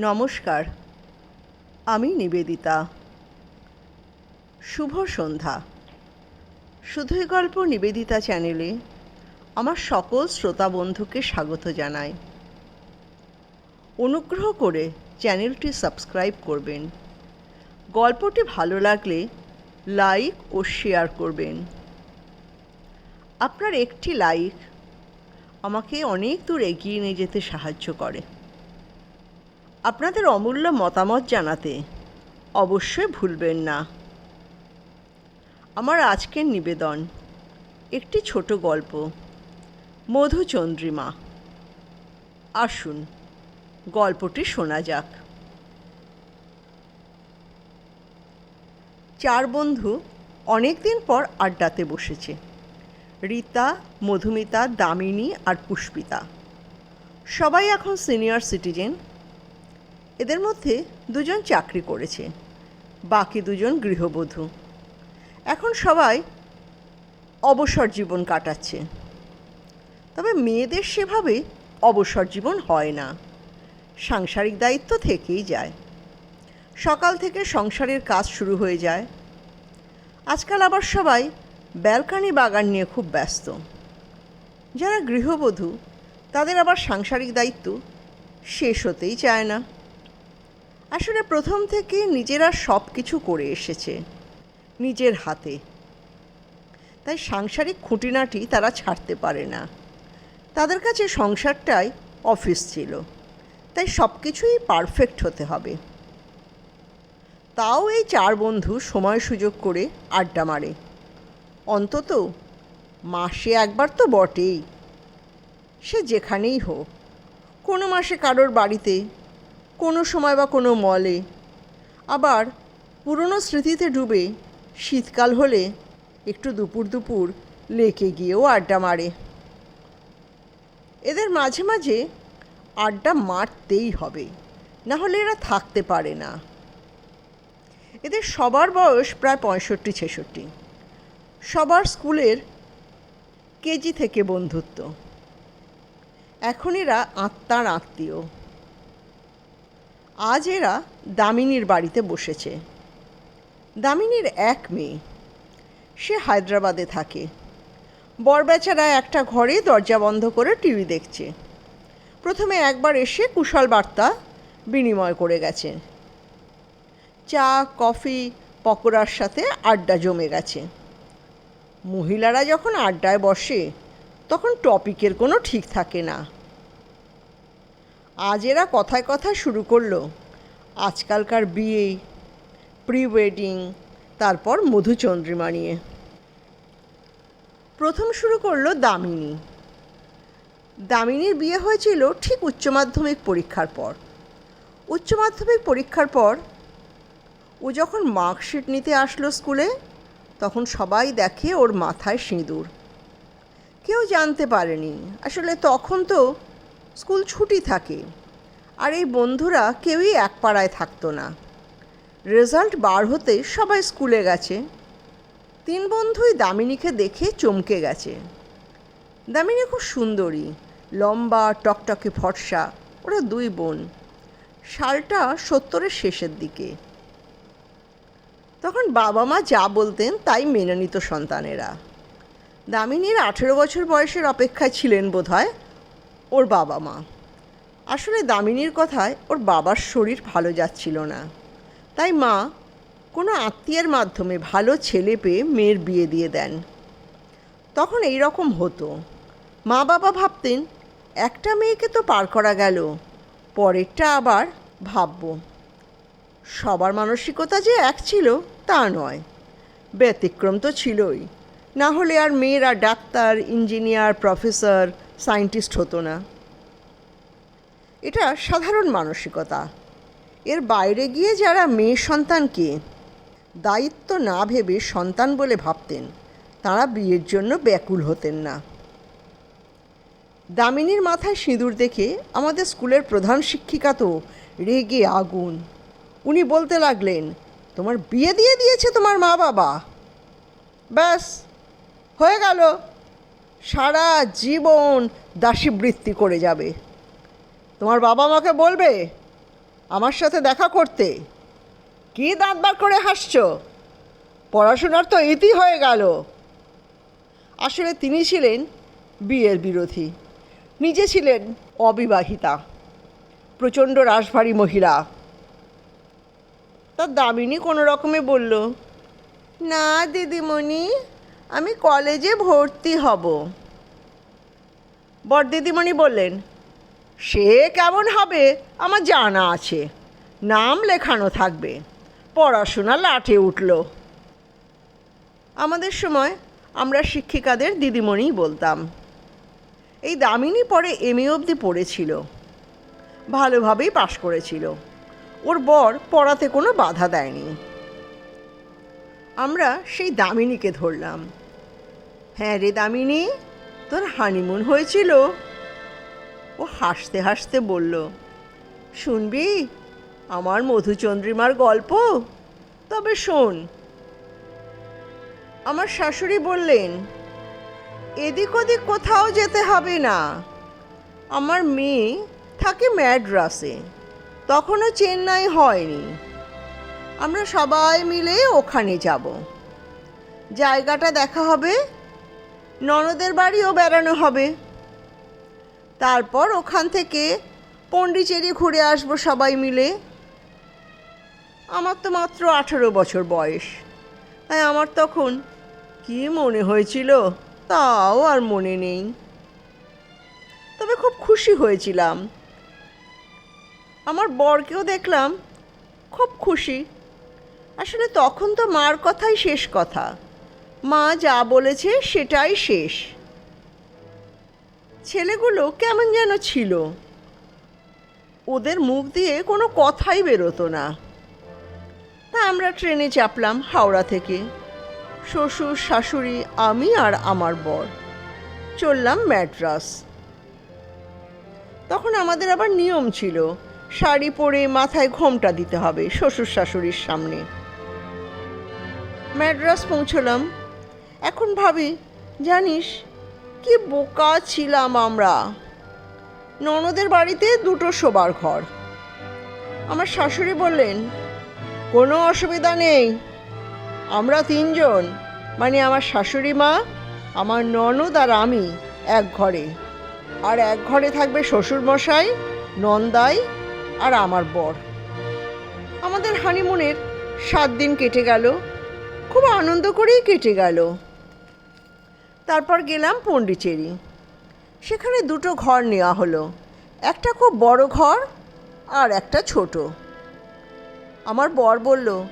নমস্কার, আমি নিবেদিতা। শুভ সন্ধ্যা। শুধুই গল্প নিবেদিতা চ্যানেলে আমার সকল শ্রোতা বন্ধুকে স্বাগত জানাই। অনুগ্রহ করে চ্যানেলটি সাবস্ক্রাইব করবেন। গল্পটি ভালো লাগলে লাইক ও শেয়ার করবেন। আপনার একটি লাইক আমাকে অনেক দূর এগিয়ে নিয়ে যেতে সাহায্য করে। আপনাদের অমূল্য মতামত জানাতে অবশ্যই ভুলবেন না। আমার আজকের নিবেদন, একটি ছোট গল্প, মধুচন্দ্রিমা। আসুন, গল্পটি শোনা যাক। চার বন্ধু অনেক দিন পর আড্ডাতে বসেছে। রীতা, মধুমিতা, দামিনী আর পুষ্পিতা। সবাই এখন সিনিয়র সিটিজেন। এদের মধ্যে দুজন চাকরি করেছে, বাকি দুজন গৃহবধূ। এখন সবাই অবসর জীবন কাটাচ্ছে। তবে মেয়েদের সেভাবে অবসর জীবন হয় না। সাংসারিক দায়িত্ব থেকেই যায়। সকাল থেকে সংসারের কাজ শুরু হয়ে যায়। আজকাল আবার সবাই ব্যালকানি বাগান নিয়ে খুব ব্যস্ত। যারা গৃহবধূ, তাদের আবার সাংসারিক দায়িত্ব শেষ হতেই চায় না। আসলে প্রথম থেকে নিজেরা সব কিছু করে এসেছে, নিজের হাতে। তাই সাংসারিক খুঁটিনাটি তারা ছাড়তে পারে না। তাদের কাছে সংসারটাই অফিস ছিল, তাই সব কিছুই পারফেক্ট হতে হবে। তাও এই চার বন্ধু সময় সুযোগ করে আড্ডা মারে। অন্তত মাসে একবার তো বটেই। সে যেখানেই হোক, কোনো মাসে কারোর বাড়িতে কোনো সময় বা কোনো মলে। আবার পুরনো স্মৃতিতে ডুবে শীতকাল হলে একটু দুপুর দুপুর লেকে গিয়েও আড্ডা মারে। এদের মাঝে মাঝে আড্ডা মারতেই হবে, না হলে এরা থাকতে পারে না। এদের সবার বয়স প্রায় পঁয়ষট্টি, ছেষট্টি। সবার স্কুলের কেজি থেকে বন্ধুত্ব। এখন এরা আত্মার আত্মীয়। আজ এরা দামিনীর বাড়িতে বসেছে। দামিনীর এক মেয়ে। সে হায়দ্রাবাদে থাকে। বরবেচারা একটা ঘরে দরজা বন্ধ করে টিভি দেখছে। প্রথমে একবার এসে কুশল বার্তা বিনিময় করে গেছে। চা, কফি, পকোড়ার সাথে আড্ডা জমে গেছে। মহিলারা যখন আড্ডায় বসে, তখন টপিকের কোনো ঠিক থাকে না। আজ এরা কথায় কথায় শুরু করল। আজকালকার বিয়ে প্রি ওয়েডিং তারপর মধুচন্দ্রিমা নিয়ে। প্রথম শুরু করল দামিনী। দামিনীর বিয়ে হয়েছিল ঠিক উচ্চ মাধ্যমিক পরীক্ষার পর। উচ্চ মাধ্যমিক পরীক্ষার পর ও যখন মার্কশিট নিতে আসলো স্কুলে, তখন সবাই দেখে ওর মাথায় সিঁদুর। কেউ জানতে পারেনি। আসলে তখন তো স্কুল ছুটি থাকে। আর এই বন্ধুরা কেউই এক পাড়ায় থাকতো না। রেজাল্ট বার হতে সবাই স্কুলে গেছে। তিন বন্ধুই দামিনীকে দেখে চমকে গেছে। দামিনী খুব সুন্দরী, লম্বা, টকটকে ফর্সা, ওরা দুই বোন। সালটা সত্তরের শেষের দিকে। তখন বাবা মা যা বলতেন তাই মেনে নিত সন্তানেরা। দামিনীর আঠেরো বছর বয়সের অপেক্ষায় ছিলেন বোধহয়। ওর বাবা মা। আসলে দামিনীর কথায় ওর বাবার শরীর ভালো যাচ্ছিল না। তাই মা কোনো আত্মীয়ের মাধ্যমে ভালো ছেলে পেয়ে মেয়ের বিয়ে দিয়ে দেন। তখন এই রকম হতো। মা বাবা ভাবতেন, একটা মেয়েকে তো পার করা গেল, পরেরটা আবার ভাবব। সবার মানসিকতা যে এক ছিল, তা নয়। ব্যতিক্রম তো ছিলই। না হলে আর মেয়েরা ডাক্তার, ইঞ্জিনিয়ার, প্রফেসর সায়েন্টিস্ট হতো না। এটা সাধারণ মানসিকতা। এর বাইরে গিয়ে যারা মেয়ে সন্তানকে দায়িত্ব না ভেবে সন্তান বলে ভাবতেন, তারা বিয়ের জন্য ব্যাকুল হতেন না। দামিনীর মাথায় সিঁদুর দেখে আমাদের স্কুলের প্রধান শিক্ষিকা তো রেগে আগুন। উনি বলতে লাগলেন, তোমার বিয়ে দিয়ে দিয়েছে তোমার মা বাবা ব্যাস, হয়ে গেল। সারা জীবন দাসীবৃত্তি করে যাবে। তোমার বাবা মাকে বলবে, আমার সাথে দেখা করতে। কি দাঁত বার করে হাসছ? পড়াশোনার তো ইতি হয়ে গেল। আসলে তিনি ছিলেন বিয়ের বিরোধী। নিজে ছিলেন অবিবাহিতা। প্রচণ্ড রাশভারী মহিলা। তার দামিনী কোনো রকমে বলল, না, দিদিমণি। আমি কলেজে ভর্তি হব। বর দিদিমণি বললেন, সে কেমন হবে আমার জানা আছে। নাম লেখানো থাকবে। পড়াশোনা লাঠে উঠল। আমাদের সময় আমরা শিক্ষিকাদের দিদিমণিই বলতাম। এই দামিনী পরে এম এ অবধি পড়েছিল। ভালোভাবেই পাশ করেছিল। ওর বর পড়াতে কোনো বাধা দেয়নি। আমরা সেই দামিনীকে ধরলাম। হ্যাঁ রে দামিনী, তোর হানিমুন হয়েছিল। ও হাসতে হাসতে বলল, শুনবি, আমার মধুচন্দ্রিমার গল্প? তবে শোন। আমার শাশুড়ি বললেন, এদিক ওদিক কোথাও যেতে হবে না। আমার মেয়ে থাকে ম্যাড্রাসে, তখনও চেন্নাই হয়নি। আমরা সবাই মিলে ওখানে যাব। জায়গাটা দেখা হবে ননদের বাড়িও বেড়ানো হবে। তারপর ওখান থেকে পন্ডিচেরি ঘুরে আসব সবাই মিলে। আমার তো মাত্র আঠেরো বছর বয়স। তাই আমার তখন কি মনে হয়েছিল তাও আর মনে নেই। তবে খুব খুশি হয়েছিলাম। আমার বরকেও দেখলাম, খুব খুশি। আসলে তখন তো মার কথাই শেষ কথা। মা যা বলেছে সেটাই শেষ। ছেলেগুলো কেমন যেন ছিল। ওদের মুখ দিয়ে কোনো কথাই বেরোতো না। তা আমরা ট্রেনে চাপলাম হাওড়া থেকে। শ্বশুর, শাশুড়ি, আমি আর আমার বর। চললাম ম্যাড্রাস। তখন আমাদের আবার নিয়ম ছিল, শাড়ি পরে মাথায় ঘোমটা দিতে হবে শ্বশুর, শাশুড়ির সামনে। ম্যাড্রাস পৌঁছলাম এখন ভাবি, জানিস, কি বোকা ছিলাম আমরা। ননদের বাড়িতে দুটো শোবার ঘর। আমার শাশুড়ি বললেন, কোনো অসুবিধা নেই, আমরা তিনজন মানে আমার শাশুড়ি মা, আমার ননদ আর আমি, এক ঘরে। আর এক ঘরে থাকবে শ্বশুরমশাই, নন্দাই আর আমার বর। আমাদের হানিমুনের সাত দিন কেটে গেল, খুব আনন্দ করেই কেটে গেল। তারপর গেলাম পন্ডিচেরি সেখানে দুটো ঘর নেওয়া হলো। একটা খুব বড় ঘর আর একটা ছোট। আমার বর বলল,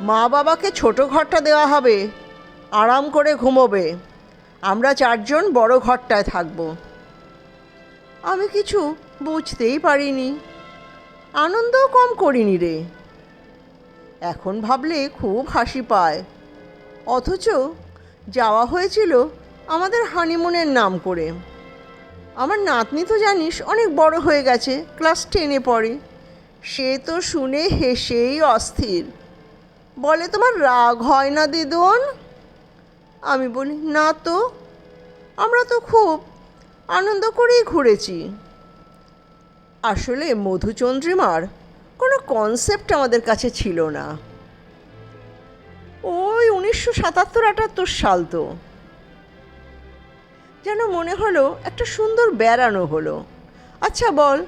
মা বাবাকে ছোট ঘরটা দেওয়া হবে। আরাম করে ঘুমোবে। আমরা চারজন বড় ঘরটায় থাকব। আমি কিছু বুঝতেই পারিনি। আনন্দও কম করিনি রে। এখন ভাবলে খুব হাসি পায়। অথচ যাওয়া হয়েছিল আমাদের হানিমুনের নাম করে। আমার নাতনি তো জানিস অনেক বড় হয়ে গেছে ক্লাস টেনে পড়ে। সে তো শুনে হেসেই অস্থির। বলে, তোমার রাগ হয় না, দিদুন? আমি বলি, না তো, আমরা তো খুব আনন্দ করেই ঘুরেছি। আসলে মধুচন্দ্রিমার কোনো কনসেপ্ট আমাদের কাছে ছিল না। ওই উনিশশো সাতাত্তর আটাত্তর সাল তো। যেন মনে হলো একটা সুন্দর বেড়ানো হলো। আচ্ছা বল,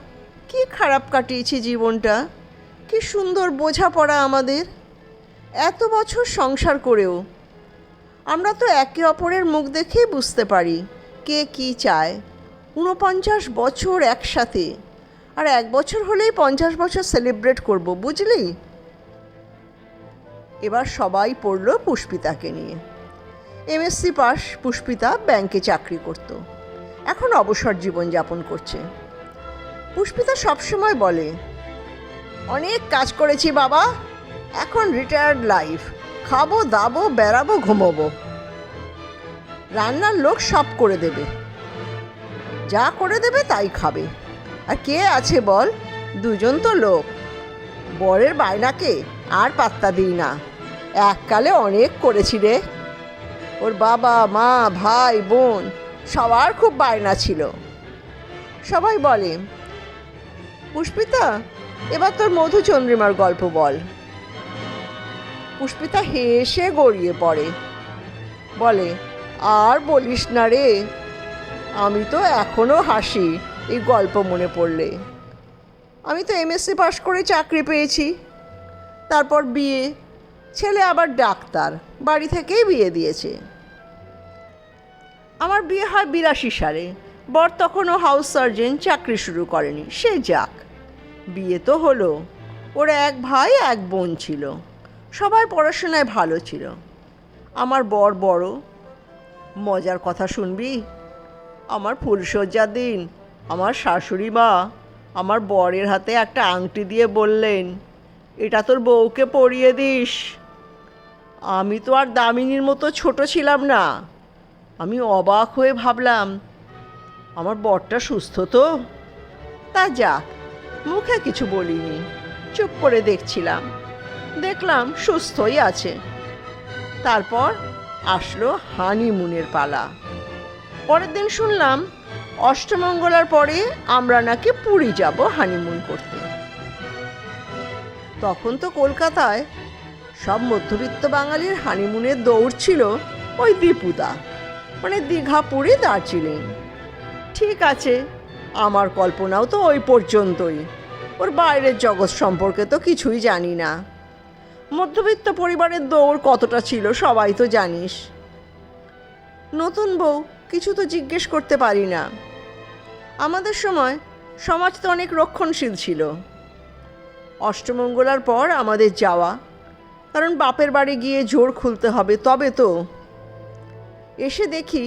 কি খারাপ কাটিয়েছি জীবনটা? কি সুন্দর বোঝাপড়া আমাদের? এত বছর সংসার করেও। আমরা তো একে অপরের মুখ দেখেই বুঝতে পারি কে কি চায়। ঊনপঞ্চাশ বছর একসাথে। আর এক বছর হলেই পঞ্চাশ বছর সেলিব্রেট করব, বুঝলি? এবার সবাই পড়ল পুষ্পিতাকে নিয়ে। এমএসসি পাস পুষ্পিতা ব্যাংকে চাকরি করত। এখন অবসর জীবন যাপন করছে। পুষ্পিতা সবসময় বলে, অনেক কাজ করেছি বাবা, এখন রিটায়ার্ড লাইফ খাব, দাবো, বেড়াবো, ঘুমোবো। রান্নার লোক সব করে দেবে। যা করে দেবে তাই খাবে। আর কে আছে বল? দুজন তো লোক। বরের বায়নাকে আর পাত্তা দিই না। এককালে অনেক করেছি রে। ওর বাবা, মা, ভাই, বোন, সবার খুব বায়না ছিল। সবাই বলে, পুষ্পিতা, এবার তোর মধুচন্দ্রিমার গল্প বল। পুষ্পিতা হেসে গড়িয়ে পড়ে। বলে, আর বলিস না রে, আমি তো এখনও হাসি এই গল্প মনে পড়লে। আমি তো এমএসসি পাশ করে চাকরি পেয়েছি। তারপর বিয়ে ছেলে আবার ডাক্তার, বাড়ি থেকেই বিয়ে দিয়েছে। আমার বিয়ে হয় বিরাশি সালে, বর তখনও হাউস সার্জন চাকরি শুরু করেনি, সে যাক। বিয়ে তো হলো, ওর এক ভাই, এক বোন ছিল, সবাই পড়াশোনায় ভালো ছিল। আমার বর বড়, মজার কথা শুনবি? আমার ফুলসজ্জার দিন, আমার শাশুড়ি মা, আমার বরের হাতে একটা আংটি দিয়ে বললেন, এটা তোর বউকে পরিয়ে দিস। আমি তো আর দামিনীর মতো ছোট ছিলাম না। আমি অবাক হয়ে ভাবলাম, আমার বরটা সুস্থ তো? তা যাক, মুখে কিছু বলিনি, চুপ করে দেখছিলাম। দেখলাম সুস্থই আছে। তারপর আসলো হানিমুনের পালা। পরের দিন শুনলাম, অষ্টমঙ্গলার পরে আমরা নাকি পুরী যাব হানিমুন করতে। তখন তো কলকাতায় সব মধ্যবিত্ত বাঙালির হানিমুনের দৌড় ছিল ওই দীপুদা। মানে দীঘা পুরী দার্জিলিং। ঠিক আছে, আমার কল্পনাও তো ওই পর্যন্তই। ওর বাইরের জগৎ সম্পর্কে তো কিছুই জানি না। মধ্যবিত্ত পরিবারের দৌড় কতটা ছিল সবাই তো জানিস। নতুন বউ, কিছু তো জিজ্ঞেস করতে পারি না। আমাদের সময় সমাজ তো অনেক রক্ষণশীল ছিল। অষ্টমঙ্গলার পর আমাদের যাওয়া কারণ বাপের বাড়ি গিয়ে জোর খুলতে হবে, তবে তো। এসে দেখি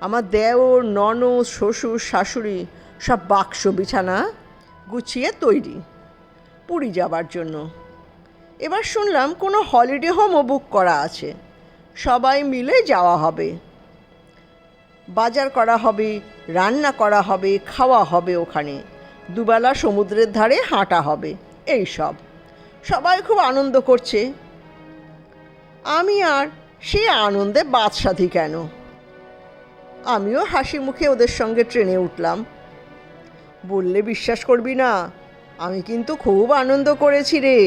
আমার দেওর, ননদ, শ্বশুর, শাশুড়ি সব বাক্স বিছানা গুছিয়ে তৈরি, পুরী যাবার জন্য। এবার শুনলাম কোনো হলিডে হোমও বুক করা আছে, সবাই মিলে যাওয়া হবে। বাজার করা হবে, রান্না করা হবে, খাওয়া হবে ওখানে, দুবেলা সমুদ্রের ধারে হাঁটা হবে, এই সব। সবাই খুব আনন্দ করছে। আমি আর সে আনন্দে বাদসাধি কেন? আমিও হাসি মুখে ওদের সঙ্গে ট্রেনে উঠলাম। বললে বিশ্বাস করবি না, আমি কিন্তু খুব আনন্দ করেছি রে।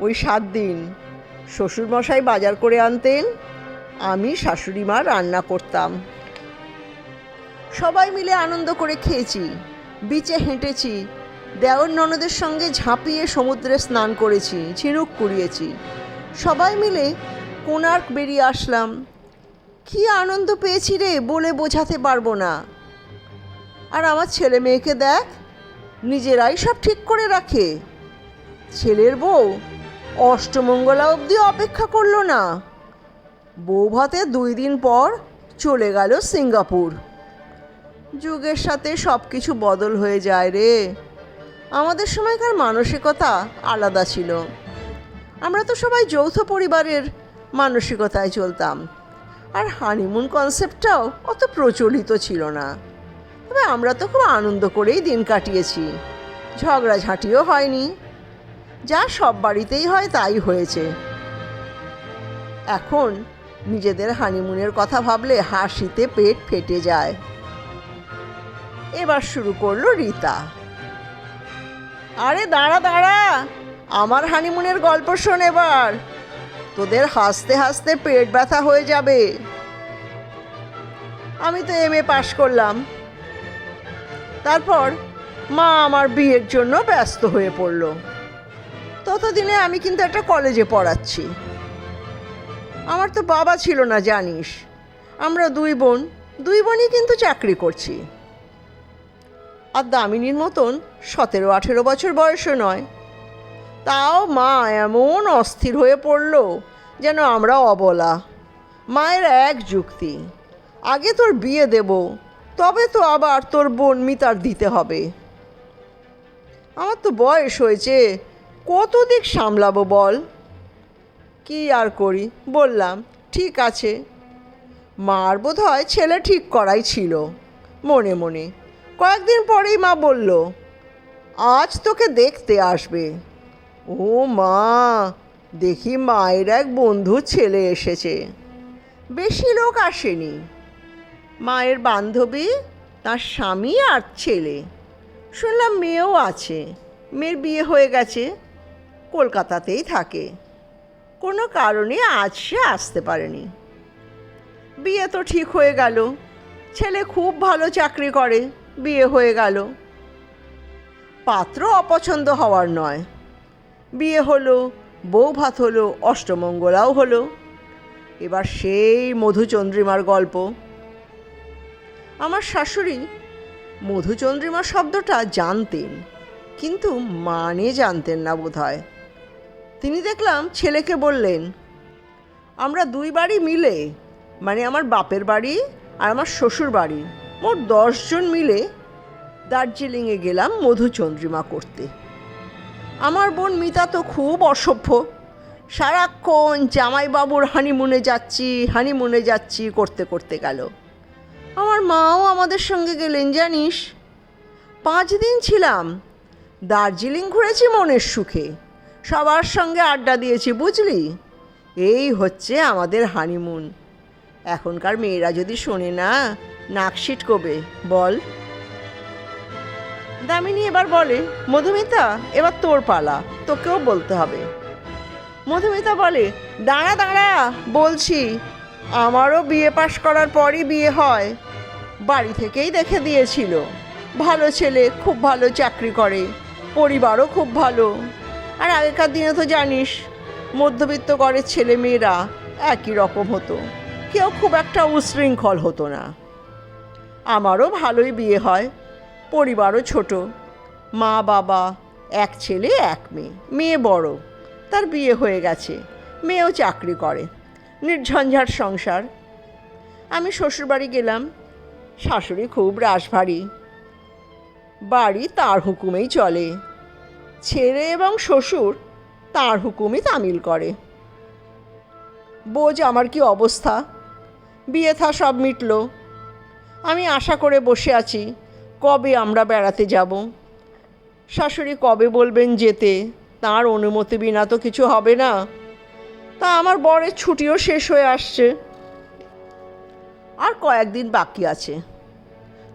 ওই সাত দিন শ্বশুরমশাই বাজার করে আনতেন, আমি শাশুড়ি মা রান্না করতাম। সবাই মিলে আনন্দ করে খেয়েছি, বিচে হেঁটেছি, দেওর ননদের সঙ্গে ঝাঁপিয়ে সমুদ্রে স্নান করেছি, ঝিনুক কুড়িয়েছি সবাই মিলে কোণার্ক বেরিয়ে আসলাম। কি আনন্দ পেয়েছি রে বলে বোঝাতে পারব না। আর আমার ছেলে মেয়েকে দেখ, নিজেরাই সব ঠিক করে রাখে। ছেলের বউ অষ্টমঙ্গলা অবধি অপেক্ষা করল না। বউ ভাতে দুই দিন পর চলে গেল সিঙ্গাপুর। যুগের সাথে সব কিছু বদল হয়ে যায় রে। আমাদের সময়কার মানসিকতা আলাদা ছিল। আমরা তো সবাই যৌথ পরিবারের মানসিকতায় চলতাম। আর হানিমুন কনসেপ্টটাও অত প্রচলিত ছিল না। তবে আমরা তো খুব আনন্দ করেই দিন কাটিয়েছি। ঝগড়াঝাঁটিও হয়নি। যা সব বাড়িতেই হয় তাই হয়েছে। এখন নিজেদের হানিমুনের কথা ভাবলে হাসিতে পেট ফেটে যায়। এবার শুরু করল রীতা। আরে দাঁড়া দাঁড়া! আমার হানিমুনের গল্প শোন এবার। তোদের হাসতে হাসতে পেট ব্যথা হয়ে যাবে। আমি তো এম এ পাশ করলাম। তারপর মা আমার বিয়ের জন্য ব্যস্ত হয়ে পড়ল। ততদিনে আমি কিন্তু একটা কলেজে পড়াচ্ছি। আমার তো বাবা ছিল না, জানিস। আমরা দুই বোন, দুই বোনই কিন্তু চাকরি করছি। আর দামিনীর মতন সতেরো আঠেরো বছর বয়সও নয়। তাও মা এমন অস্থির হয়ে পড়ল যেন আমরা অবলা। মায়ের এক যুক্তি, আগে তোর বিয়ে দেব, তবে তো আবার তোর বোন মিতার দিতে হবে। আমার তো বয়স হয়েছে, কত দিক সামলাবো বল? কি আর করি? বললাম, ঠিক আছে। মার বোধ হয় ছেলে ঠিক করাই ছিল। মনে মনে। কয়েকদিন পরেই মা বলল, আজ তোকে দেখতে আসবে। ও মা, দেখি মায়ের এক বন্ধু ছেলে এসেছে। বেশি লোক আসেনি। মায়ের বান্ধবী, তার স্বামী আর ছেলে। শুনলাম মেয়েও আছে। মেয়ের বিয়ে হয়ে গেছে। কলকাতাতেই থাকে। কোনো কারণে আজ সে আসতে পারেনি। বিয়ে তো ঠিক হয়ে গেল। ছেলে খুব ভালো চাকরি করে। বিয়ে হয়ে গেল। পাত্র অপছন্দ হওয়ার নয়। বিয়ে হলো বউ ভাত হলো, অষ্টমঙ্গলাও হলো। এবার সেই মধুচন্দ্রিমার গল্প। আমার শাশুড়ি মধুচন্দ্রিমা শব্দটা জানতেন, কিন্তু মানে জানতেন না বোধ হয় তিনি দেখলাম ছেলেকে বললেন, আমরা দুই বাড়ি মিলে মানে আমার বাপের বাড়ি আর আমার শ্বশুর বাড়ি, মোট দশজন মিলে দার্জিলিংয়ে গেলাম মধুচন্দ্রিমা করতে। আমার বোন মিতা তো খুব অসভ্য। সারাক্ষণ জামাইবাবুর হানিমুনে যাচ্ছি হানিমুনে যাচ্ছি, করতে করতে গেল। আমার মাও আমাদের সঙ্গে গেলেন, জানিস? পাঁচ দিন ছিলাম। দার্জিলিং ঘুরেছি মনের সুখে। সবার সঙ্গে আড্ডা দিয়েছি, বুঝলি? এই হচ্ছে আমাদের হানিমুন এখনকার মেয়েরা যদি শোনে না নাকশিট কবে বল। দামিনী এবার বলে, মধুমিতা, এবার তোর পালা, তোকেও বলতে হবে। মধুমিতা বলে, দাঁড়া দাঁড়া, বলছি, আমারও বিয়ে পাশ করার পরই বিয়ে হয়। বাড়ি থেকেই দেখে দিয়েছিল, ভালো ছেলে, খুব ভালো চাকরি করে, পরিবারও খুব ভালো। আর আগেকার দিনে তো জানিস, মধ্যবিত্ত ঘরের ছেলে মেয়েরা একই রকম হতো, কেউ খুব একটা উশৃঙ্খল হতো না। আমারও ভালোই বিয়ে হয় পরিবারও ছোট। মা, বাবা, এক ছেলে, এক মেয়ে। মেয়ে বড়, তার বিয়ে হয়ে গেছে। মেয়েও চাকরি করে। নির্ঝঞ্ঝাট সংসার। আমি শ্বশুরবাড়ি গেলাম। শাশুড়ি খুব রাশভারী বাড়ি তার হুকুমেই চলে। ছেলে এবং শ্বশুর তার হুকুমই তামিল করে। বোঝ আমার কি অবস্থা। বিয়ে থা সব মিটল। আমি আশা করে বসে আছি। কবে আমরা বেড়াতে যাব? শাশুড়ি কবে বলবেন যেতে? তার অনুমতি বিনা তো কিছু হবে না। তা আমার বরের ছুটিও শেষ হয়ে আসছে। আর কয়েকদিন বাকি আছে।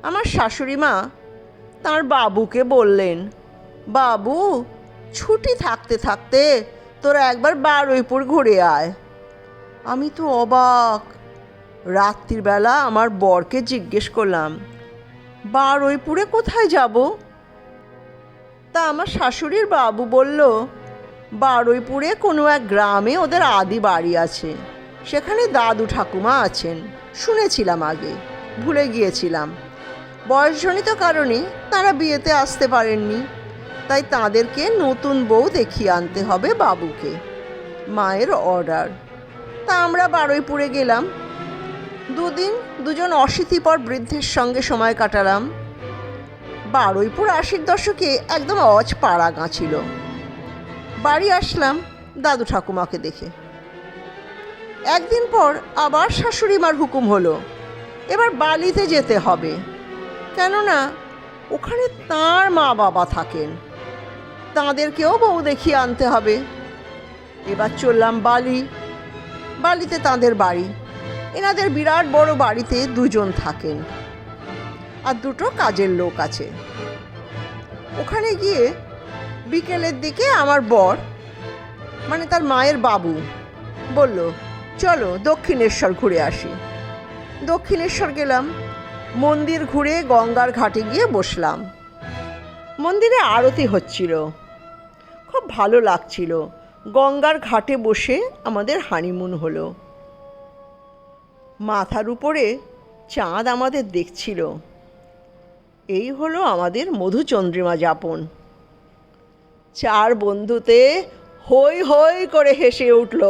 আমার শাশুড়ি মা তার বাবুকে বললেন, বাবু, ছুটি থাকতে থাকতে তোরা একবার বারুইপুর ঘুরে আয়। আমি তো অবাক। রাত্রিবেলা আমার বরকে জিজ্ঞেস করলাম বারুইপুরে কোথায় যাব? তা আমার শাশুড়ির বাবু বলল, বারুইপুরে কোনো এক গ্রামে ওদের আদি বাড়ি আছে। সেখানে দাদু ঠাকুমা আছেন। শুনেছিলাম আগে, ভুলে গিয়েছিলাম। বয়সজনিত কারণে তারা বিয়েতে আসতে পারেননি। তাই তাদেরকে নতুন বউ দেখিয়ে আনতে হবে বাবুকে। মায়ের অর্ডার। তা আমরা বারুইপুরে গেলাম। দুদিন দুজন অশীতিপর বৃদ্ধের সঙ্গে সময় কাটালাম। বারুইপুর আশির দশকে একদম অজ পাড়া গাঁ ছিল। বাড়ি আসলাম দাদু ঠাকুমাকে দেখে। একদিন পর আবার শাশুড়ি মার হুকুম হলো, এবার বালিতে যেতে হবে। কেননা ওখানে তার মা বাবা থাকেন। তাঁদেরকেও বউ দেখিয়ে আনতে হবে। এবার চললাম বালি, বালিতে তাঁদের বাড়ি। এনাদের বিরাট বড় বাড়িতে দুজন থাকেন আর দুটো কাজের লোক আছে। ওখানে গিয়ে বিকেলের দিকে আমার বর মানে তার মায়ের বাবু, বলল, চলো দক্ষিণেশ্বর ঘুরে আসি। দক্ষিণেশ্বর গেলাম, মন্দির ঘুরে গঙ্গার ঘাটে গিয়ে বসলাম। মন্দিরে আরতি হচ্ছিল, খুব ভালো লাগছিল। গঙ্গার ঘাটে বসে আমাদের হানিমুন হলো। মাথার উপরে চাঁদ আমাদের দেখছিল। এই হলো আমাদের মধুচন্দ্রিমা যাপন। চার বন্ধুতে হৈ হৈ করে হেসে উঠল।